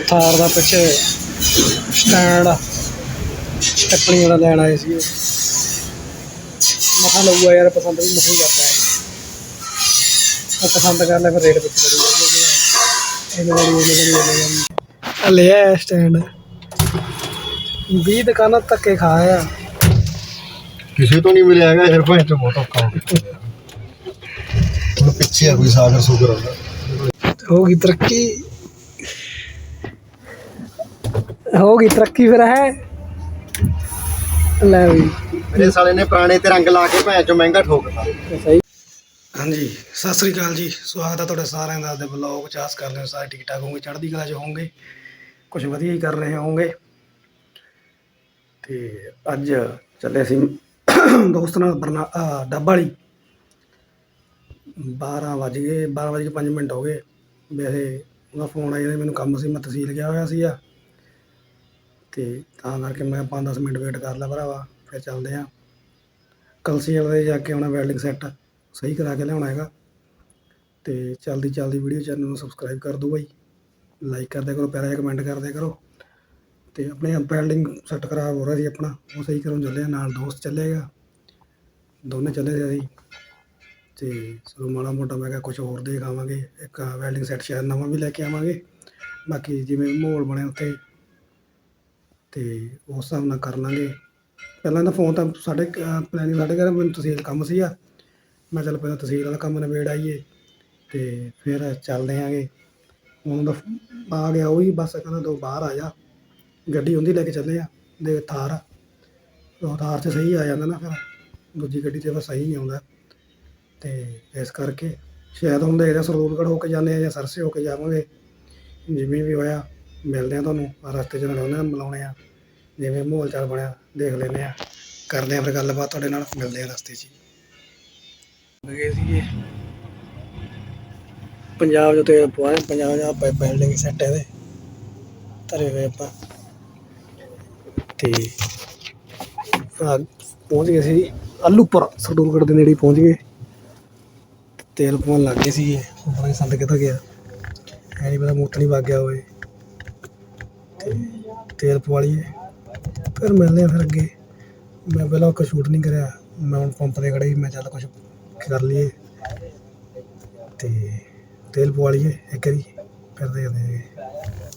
ਥਾਰ ਦਾ ਪਿੱਛੇ ਸਟੈਂਡ ਟੱਪਣੀ ਵਾਲਾ ਲੈਣ ਆਏ ਸੀ ਮਖਾ ਲਊਗਾ ਯਾਰ ਪਸੰਦ ਵੀ ਮਖਾ ਹੀ ਕਰਦਾ ਹੈ ਉਹ ਪਸੰਦ ਕਰ ਲੈ ਫਿਰ ਰੇਟ ਵਿੱਚ ਬੜੀ ਇਹਨੇ ਬੜੀ ਇਹਨੇ ਬੜੀ ਇਹਨੇ ਲੈ ਆਇਆ ਸਟੈਂਡ 20 ਦੁਕਾਨਾਂ ਧੱਕੇ ਖਾਇਆ ਕਿਸੇ ਤੋਂ ਨਹੀਂ ਮਿਲਿਆ ਹੈਗਾ ਫਿਰ ਭਾਵੇਂ ਤੋਂ ਬਹੁਤ ਔਖਾ ਹੋ ਗਿਆ। ਹੁਣ ਪਿੱਛੇ ਆ ਕੋਈ ਸਾਗਰ ਸੁਗਰ ਆਉਂਦਾ ਹੋ ਗਈ ਤਰੱਕੀ। ਹੋ ਗਈ ਤਰੱਕੀ ਫਿਰ ਹੈ। ਲੈ ਵੀ। ਮੇਰੇ ਸਾਲੇ ਨੇ ਪੁਰਾਣੇ ਤੇ ਰੰਗ ਲਾ ਕੇ ਭੈਣ ਚੋਂ ਮਹਿੰਗਾ ਠੋਕਤਾ ਸਹੀ। ਹਾਂਜੀ ਸਤਿ ਸ੍ਰੀ ਅਕਾਲ ਜੀ। ਸਵਾਗਤ ਹੈ ਤੁਹਾਡੇ ਸਾਰਿਆਂ ਦਾ ਦੇ ਬਲੌਗ ਚ। ਆਸ ਕਰਦੇ ਹਾਂ ਸਾਰੇ ਠੀਕ ਠਾਕ ਹੋਵੋਗੇ ਚੜ੍ਹਦੀ ਕਲਾ ਚ ਹੋਵੋਗੇ ਕੁਝ ਵਧੀਆ ਹੀ ਕਰ ਰਹੇ ਹੋਵੋਗੇ ਤੇ ਅੱਜ ਚੱਲੇ ਅਸੀਂ ਦੋਸਤ ਨਾਲ ਬਰਨਾ ਡੱਬ ਵਾਲੀ। 12 ਵਜ ਗਏ 12 ਵਜ ਕੇ 5 ਮਿੰਟ ਹੋ ਗਏ। ਵੈਸੇ ਉਹਦਾ ਫੋਨ ਆਇਆ ਮੈਨੂੰ ਕੰਮ ਸੀ ਮੈਂ ਤਹਿਸੀਲ ਗਿਆ ਹੋਇਆ ਸੀਗਾ। ਅਤੇ ਤਾਂ ਕਰਕੇ ਮੈਂ ਪੰਜ ਦਸ ਮਿੰਟ ਵੇਟ ਕਰ ਲਿਆ ਭਰਾਵਾ, ਫਿਰ ਚੱਲਦੇ ਹਾਂ। ਕਲਸੀ ਵਾਲੇ ਜਾ ਕੇ ਆਉਣਾ ਵੈਲਡਿੰਗ ਸੈੱਟ ਸਹੀ ਕਰਾ ਕੇ ਲਿਆਉਣਾ ਹੈਗਾ। ਅਤੇ ਚਲਦੀ ਚਲਦੀ ਵੀਡੀਓ ਚੈਨਲ ਨੂੰ ਸਬਸਕ੍ਰਾਈਬ ਕਰ ਦਿਓ ਬਾਈ। ਲਾਈਕ ਕਰ ਕਰੋ, ਪਿਆਰਾ ਜਿਹਾ ਕਮੈਂਟ ਕਰ ਕਰੋ। ਅਤੇ ਆਪਣੇ ਵੈਲਡਿੰਗ ਸੈੱਟ ਖਰਾਬ ਹੋ ਰਿਹਾ ਸੀ ਆਪਣਾ, ਉਹ ਸਹੀ ਕਰਨ ਚੱਲੇ ਨਾਲ ਦੋਸਤ ਚੱਲੇਗਾ ਦੋਨੇ ਚੱਲੇ ਸੀ ਅਸੀਂ। ਤੇ ਚਲੋ ਮਾੜਾ ਮੋਟਾ ਮੈਂ ਕਿਹਾ ਕੁਝ ਹੋਰ ਦੇਖ ਆਵਾਂਗੇ। ਇੱਕ ਵੈਲਡਿੰਗ ਸੈੱਟ ਸ਼ਾਇਦ ਨਵਾਂ ਵੀ ਲੈ ਕੇ ਆਵਾਂਗੇ। ਬਾਕੀ ਜਿਵੇਂ ਮਾਹੌਲ ਬਣਿਆ ਉੱਥੇ ਅਤੇ ਉਸ ਹਿਸਾਬ ਨਾਲ ਕਰ ਲਾਂਗੇ। ਪਹਿਲਾਂ ਤਾਂ ਫੋਨ ਤਾਂ ਸਾਡੇ ਪਲੈਨਿੰਗ ਸਾਡੇ ਘਰ ਮੈਨੂੰ ਤਹਿਸੀਲ ਕੰਮ ਸੀਗਾ। ਮੈਂ ਚੱਲ ਪਹਿਲਾਂ ਤਹਿਸੀਲ ਵਾਲਾ ਕੰਮ ਨਿਬੇੜ ਆਈਏ ਅਤੇ ਫਿਰ ਚੱਲਦੇ ਆਂਗੇ। ਹੁਣ ਦਾ ਆ ਗਿਆ ਉਹ ਹੀ, ਬਸ ਕਹਿੰਦਾ ਦੋ ਬਾਹਰ ਆ ਜਾ। ਗੱਡੀ ਉਹਦੀ ਲੈ ਕੇ ਚੱਲੇ ਆ, ਦੇ ਥਾਰ। ਉਹ ਥਾਰ 'ਚ ਸਹੀ ਆ ਜਾਂਦਾ ਨਾ ਫਿਰ, ਦੂਜੀ ਗੱਡੀ 'ਤੇ ਫਿਰ ਸਹੀ ਨਹੀਂ ਆਉਂਦਾ। ਅਤੇ ਇਸ ਕਰਕੇ ਸ਼ਾਇਦ ਹੁਣ ਦੇਖਦੇ ਹਾਂ ਸਰਦੂਲਗੜ੍ਹ ਹੋ ਕੇ ਜਾਂਦੇ ਆ ਜਾਂ ਸਰਸੇ ਹੋ ਕੇ ਜਾਵਾਂਗੇ, ਜਿਵੇਂ ਵੀ ਹੋਇਆ। ਮਿਲਦੇ ਆ ਤੁਹਾਨੂੰ, ਰਸਤੇ 'ਚ ਮਿਲਾਉਂਦੇ ਆ, ਮਿਲਾਉਣੇ ਆ, ਜਿਵੇਂ ਮਾਹੌਲ ਚਾਲ ਬਣਿਆ, ਦੇਖ ਲੈਂਦੇ ਆ, ਕਰਦੇ ਆ ਫਿਰ ਗੱਲਬਾਤ ਤੁਹਾਡੇ ਨਾਲ, ਮਿਲਦੇ ਆ ਰਸਤੇ 'ਚ ਗਏ ਸੀਗੇ। ਪੰਜਾਬ ਜੋ ਤੇ ਪੁਆਏ ਪੰਜਾਬ ਜਾਂ ਬਿਲਡਿੰਗ ਸੈੱਟ ਇਹਦੇ, ਧਰੇ ਹੋਏ ਆਪਾਂ। ਤੇ ਆ ਪਹੁੰਚ ਗਏ ਸੀ ਆਲੂਪੁਰ ਸਰਦੂਲਗੜ੍ਹ ਦੇ ਨੇੜੇ ਪਹੁੰਚ ਗਏ। ਤੇਲ ਪਵਾਉਣ ਲੱਗ ਗਏ ਸੀਗੇ ਪਤਾ ਨਹੀਂ ਸੰਦ ਕਿੱਥੇ ਗਿਆ। ਐ ਨਹੀਂ ਪਤਾ ਮੋਟਰ ਵਗ ਗਿਆ ਹੋਵੇ। ਤੇ ਤੇਲ ਪਵਾ ਲਈਏ, ਫਿਰ ਮਿਲਦੇ ਆ ਫਿਰ ਅੱਗੇ। ਮੈਂ ਪਹਿਲਾਂ ਕੋਈ ਸ਼ੂਟ ਨਹੀਂ ਕਰਿਆ, ਮੈਂ ਹੁਣ ਪੰਪ ਦੇ ਖੜਾ ਸੀ ਮੈਂ ਚੱਲ ਕੁਝ ਕਰ ਲਈਏ। ਤੇ ਤੇਲ ਪਵਾ ਲਈਏ, ਇੱਕ ਵਾਰੀ, ਫਿਰ ਦੇਖਦੇ ਹਾਂ।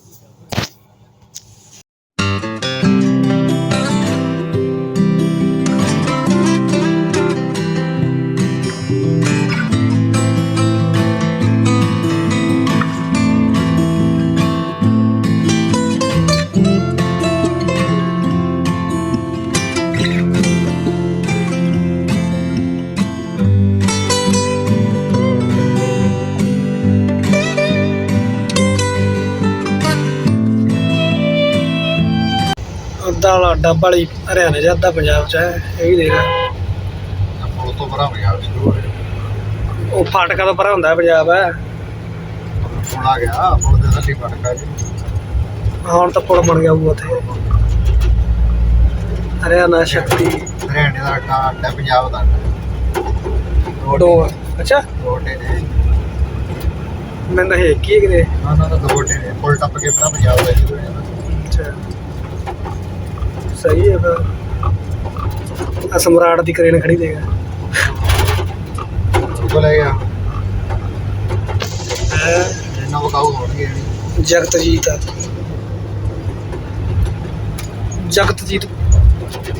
ਡੱਬ ਵਾਲੀ ਹਰਿਆਣੇ 'ਚ ਅੱਧਾ ਪੰਜਾਬ 'ਚ ਹੈ ਇਹ ਵੀ ਦੇਖ ਤੋਂ ਭਰਾ ਰਿਹਾ ਉਹ ਫਾਟਕਾਂ ਤੋਂ ਪਰਾਂ ਹੁੰਦਾ ਪੰਜਾਬ ਹੈ। ਆ ਗਿਆ ਦੇ ਜੀ ਹੁਣ ਤਾਂ ਪੁਲ ਬਣ ਗਿਆ ਉਹ ਉੱਥੇ। ਹਰਿਆਣਾ ਸ਼ਕਤੀ। ਹਰਿਆਣੇ ਦਾ ਅੱਡਾ ਅੱਡਾ ਪੰਜਾਬ ਦਾ ਅੱਡਾ। ਦੋ ਅੱਛਾ। ਦੋ ਅੱਡੇ ਨੇ। ਮੈਂ ਤਾਂ ਇਹ ਕੀ ਕਿਤੇ। ਨਾ ਨਾ ਨਾ ਦੋ ਅੱਡੇ ਨੇ। ਪੁਲ ਟੱਪ ਕੇ ਭਰਾ ਪੰਜਾਬ ਦਾ ਜਾਂਦਾ ਅੱਛਾ। ਸਹੀ ਹੈ ਫਿਰ। ਆ ਸਮਰਾਟ ਦੀ ਕਰੇਨ ਖੜੀ ਦੇਗਾ ਉਹ ਲੈ ਗਿਆ। ਹੈ? ਇਹਨਾਂ ਵਕਾਉ ਹੋਣਗੇ ਨਹੀਂ। ਜਗਤਜੀਤ ਆ। ਜਗਤਜੀਤ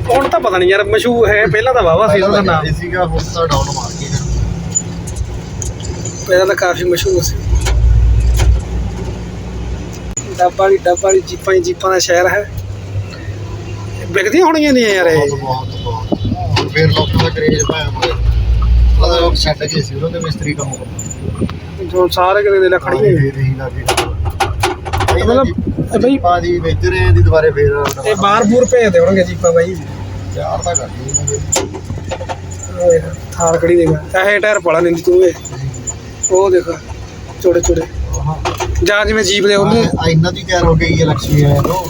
ਹੁਣ ਤਾਂ ਪਤਾ ਨਹੀਂ ਯਾਰ ਮਸ਼ਹੂਰ ਹੈ ਪਹਿਲਾਂ ਤਾਂ ਵਾਵਾ ਸੀ ਉਹਦਾ ਨਾਮ। ਸੀਗਾ ਹੁਣ ਤਾਂ ਡਾਊਨ ਮਾਰ ਕੇ ਪਹਿਲਾਂ ਤਾਂ ਕਾਫੀ ਮਸ਼ਹੂਰ ਸੀ। ਡੱਬਾਲੀ ਡੱਬਾਲੀ ਜੀਪਾਂ ਹੀ ਜੀਪਾਂ ਦਾ ਸ਼ਹਿਰ ਹੈ। ਵਿਕਦੀਆਂ ਹੋਣੀਆਂ ਨਹੀਂ ਯਾਰ ਇਹ? ਬਹੁਤ ਬਹੁਤ ਬਹੁਤ। ਹੁਣ ਫਿਰ ਲੋਕਾਂ ਦਾ ਕਰੇਜ ਪਾਇਆ ਹੋਇਆ। ਲੋਕ ਛੱਡ ਕੇ ਸੀ ਉਹਦੇ ਮਿਸਤਰੀ ਕੰਮ ਕਰਦੇ ਜੋ ਸਾਰੇ ਕਿਤੇ ਦੇ ਖੜੀਆਂ ਹੀ। ਫੇਰ ਹੀ ਲੱਗੇ। ਮਤਲਬ ਇਹ ਬਈ ਦੀ ਵੇਚ ਰਹੇ ਆ ਦੀ ਦੁਬਾਰੇ ਫੇਰ ਇਹ ਬਾਹਰ ਬੂਰ ਭੇਜਦੇ ਹੋਣਗੇ ਜੀਪਾਂ ਬਾਈ। ਚਾਰ ਤਾਂ ਕਰਦੀ ਇਹਨਾਂ ਦੇ ਦੇਖ, ਥਾਰ ਖੜੀ ਦੇਗਾ ਇਹ ਟਾਇਰ ਪੜਾ ਲੈਂਦੀ ਤੂੰ ਇਹ। ਉਹ ਦੇਖ ਚੋੜੇ ਚੋੜੇ ਹਾਂ। ਜਾਂ ਜਿਵੇਂ ਜੀਪ ਦੇ ਉਹਨੇ। ਆ ਇਹਨਾਂ ਦੀ ਤਿਆਰ ਹੋ ਗਈ ਹੈ ਲక్ష్ਮੀ ਆਇਆ ਤੋਂ।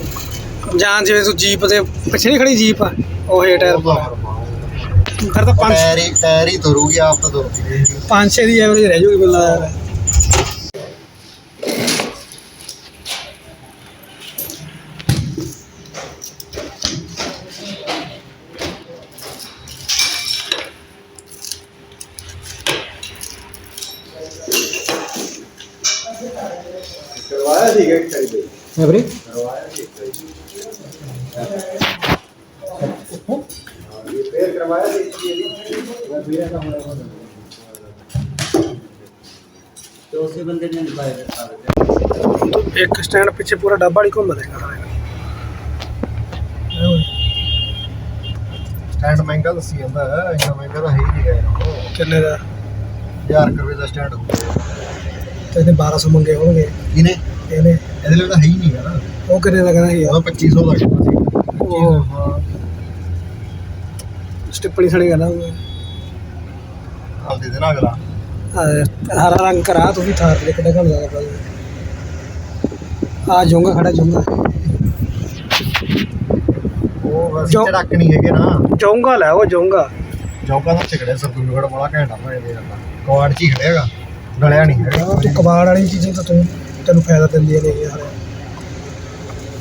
ਜਾਂ ਜਿਵੇਂ ਤੂੰ ਜੀਪ ਦੇ ਪਿੱਛੇ ਨਹੀਂ ਖੜੀ ਜੀਪ? ਉਹ ਹੇ। ਟਾਇਰ ਫਿਰ ਤਾਂ ਪੰਜ ਟਾਇਰ ਹੀ ਟਾਇਰ ਹੀ ਤੁਰੂਗੀ ਆਪ ਤਾਂ ਤੁਰੂਗੀ ਪੰਜ ਛੇ ਦੀ ਐਵਰੇਜ ਰਹਿ ਜੂਗੀ ਬੰਦਾ। ਯਾਰ ਕਰਵਾਇਆ ਸੀਗਾ ਇੱਕ ਕਰੀ ਦੇ ਐਵਰੇਜ ਇੱਕ ਸਟੈਂਡ ਪਿੱਛੇ ਪੂਰਾ ਡੱਬਾ ਵਾਲੀ ਘੁੰਮ ਦੇਗਾ ਸਟੈਂਡ ਮਹਿੰਗਾ ਦੱਸੀ ਜਾਂਦਾ ਹੈ ਇੰਨਾ ਮਹਿੰਗਾ ਤਾਂ ਨਹੀਂ ਹੈ ਕਿੰਨੇ ਦਾ? 1000 ਰੁਪਏ ਦਾ ਸਟੈਂਡ ਹੋਊਗਾ। ਤੇ ਇਹਨੇ 1200 ਮੰਗੇ ਹੋਣਗੇ। ਇਹਨੇ ਇਹਨੇ। ਇਹਦੇ ਲਈ ਤਾਂ ਹੈ ਹੀ ਨਹੀਂ ਹੈ ਨਾ ਉਹ ਕਿੰਨੇ ਦਾ ਕਹਿੰਦਾ ਸੀ ਉਹਦਾ 2500 ਦਾ ਕਿਹਾ ਸੀ। ਉਹ ਹਾਂ। ਸਟਿੱਪਣੀ ਸਣੀ ਕਹਿੰਦਾ ਉਹ ਨਾਲ ਦੇ ਦੇਣਾ ਅਗਲਾ। ਆਹ, ਹਰਾ ਰੰਗ ਕਰਾ ਤੂੰ ਵੀ ਥਾਰ ਤੇ ਕਿੱਡਾ ਘਣ ਦਾ ਪਾ ਆ ਜਾਊਂਗਾ ਖੜਾ ਜਾਊਂਗਾ ਉਹ ਵੈਸੇ ਜੋ- ਝੜਕ ਨਹੀਂ ਹੈਗੇ ਨਾ। ਜਾਊਂਗਾ ਲੈ ਉਹ ਜਾਊਂਗਾ ਚੌਕਾਂ ਦਾ ਝਗੜੇ ਸਰਦੂਲਗੜ ਬੜਾ ਘੈਂਟਾ ਭਾਏ ਦੇ ਜਾਂਦਾ ਕਵਾੜ ਚ ਹੀ ਖੜੇਗਾ ਗਲਿਆ ਨਹੀਂ ਹੈਗਾ। ਤੂੰ ਕਬਾੜ ਵਾਲੀ ਚੀਜ਼ਾਂ ਤਾਂ ਤੂੰ ਤੈਨੂੰ ਫਾਇਦਾ ਦਿੰਦੀਆਂ ਨੇ ਯਾਰ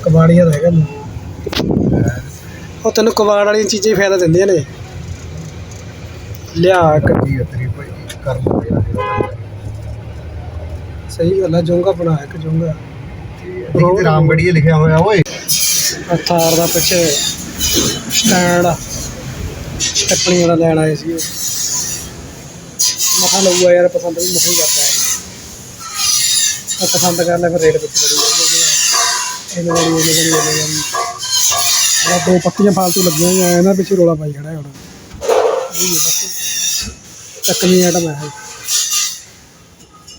ਕਬਾੜੀਆਂ ਦਾ ਹੈਗਾ ਨੂੰ ਉਹ ਤੈਨੂੰ ਕਬਾੜ ਵਾਲੀਆਂ ਚੀਜ਼ਾਂ ਹੀ ਫਾਇਦਾ ਦਿੰਦੀਆਂ ਨੇ। ਲਿਆ ਕੀ ਹੈ ਤੇਰੀ ਭਾਈ ਕਰਮ ਹੋ ਗਿਆ ਸਹੀ ਗੱਲ ਆ ਜਾਊਂਗਾ ਬਣਾ ਇੱਕ ਜਾਊਂਗਾ ਤੇ ਰਾਮਗੜੀਏ ਲਿਖਿਆ ਹੋਇਆ ਓਏ। ਥਾਰ ਦਾ ਪਿੱਛੇ ਸਟੈਂਡ ਸਟੈਪਣੀ ਵਾਲਾ ਲੈਣ ਆਏ ਸੀ ਮਖਾ ਲਊਗਾ ਯਾਰ ਪਸੰਦ ਵੀ ਮਖਾ ਹੀ ਕਰਦਾ। ਹੈ ਪਸੰਦ ਕਰ ਲੈ ਫਿਰ ਰੇਟ ਵਿੱਚ ਬੜੀ ਜਾਂਦੀ ਵਾਲੀ ਇਹਨੇ ਵਾਲੀ ਇਹਨੇ ਵਾਲੀ ਆਹ ਦੋ ਪੱਤੀਆਂ ਫਾਲਤੂ ਲੱਗੀਆਂ ਹੋਈਆਂ, ਇਹਨਾਂ ਪਿੱਛੇ ਰੋਲਾ ਪਾਈ ਖੜਾ ਹੁਣ। ਉਹੀ ਹੈ ਹੈ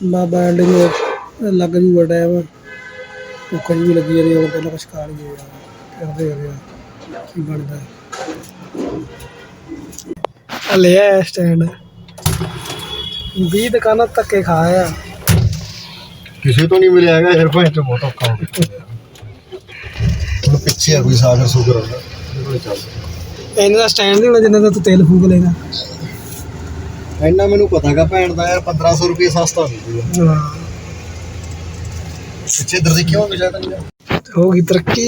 ਬਾ ਬੈਂਡਿੰਗ ਲੱਗ ਜੂਗਾ ਟਾਈਮ ਭੁੱਖ ਵੀ ਲੱਗੀ ਜਾਂਦੀ ਹੁਣ ਪਹਿਲਾਂ ਕੁਛ ਖਾ ਲਈਏ। ਕਰਦੇ ਆ ਕੀ ਬਣਦਾ? ਆ ਲੈ ਸਟੈਂਡ 20 ਦੁਕਾਨਾਂ ਧੱਕੇ ਖਾਇਆ ਕਿਸੇ ਤੋਂ ਨਹੀਂ ਮਿਲਿਆ ਹੈਗਾ ਫਿਰ ਭਾਈ ਤੋਂ ਬਹੁਤ ਔਖਾ ਹੋ ਗਿਆ। ਹੁਣ ਪਿੱਛੇ ਆ ਕੋਈ ਸਾਗਰ ਸੁਗਰ ਆਉਂਦਾ ਉਹਦੇ ਚੱਲ। ਇਹਨਾਂ ਦਾ ਸਟੈਂਡ ਨਹੀਂ ਹੋਣਾ ਜਿੰਨਾ ਦਾ ਤੂੰ ਤੇਲ ਫੂਕ ਲੇਗਾ ਇੰਨਾ ਮੈਨੂੰ ਪਤਾਗਾ ਭੈਣ ਦਾ ਯਾਰ 1500 ਰੁਪਏ ਸਸਤਾ ਮਿਲ ਜੂਗਾ ਹਾਂ। ਪਿੱਛੇ ਇਧਰ ਦੀ ਕਿਉਂ ਵਿਚਾਰ ਤਾਂ ਹੋ ਗਈ ਤਰੱਕੀ।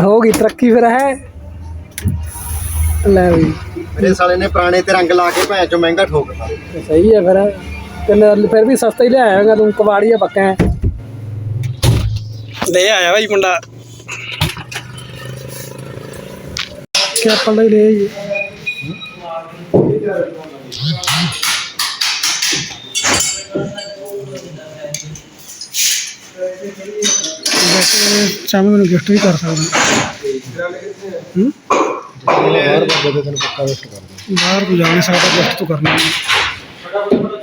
ਹੋ ਗਈ ਤਰੱਕੀ ਫਿਰ ਹੈ। ਲੈ ਵੀ। ਮੇਰੇ ਸਾਲੇ ਨੇ ਪੁਰਾਣੇ ਤੇ ਰੰਗ ਲਾ ਕੇ ਭੈਣ ਚੋਂ ਮਹਿੰਗਾ ਠੋਕਤਾ। ਸਹੀ ਹੈ ਫਿਰ। ਕਿੰਨੇ ਫਿਰ ਵੀ ਸਸਤਾ ਹੀ ਲਿਆਏਗਾ ਤੂੰ ਕਬਾੜੀਆ ਪੱਕਾ ਹੈ। ਲੈ ਆਇਆ ਭਾਈ ਮੁੰਡਾ। ਕਿਆ ਪੱਲੇ ਲੈ ਆਈਏ ਵੈਸੇ ਚਾਹੇ ਮੈਨੂੰ ਗਿਫਟ ਵੀ ਕਰ ਸਕਦਾ ਹੂੰ। ਬਾਹਰ ਬੰਦੇ ਤੈਨੂੰ ਪੱਕਾ ਵੇਸਟ ਕਰ ਦੇ ਬਾਹਰ ਤੂੰ ਜਾ ਨਹੀਂ ਸਕਦਾ ਗਿਫਟ ਤੂੰ ਕਰਨਾ ਹੈ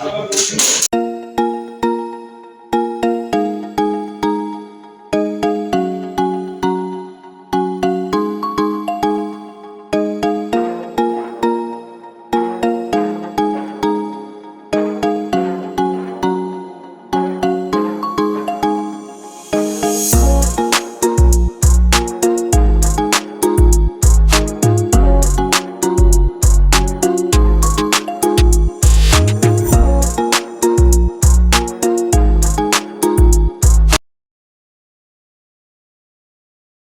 Amém.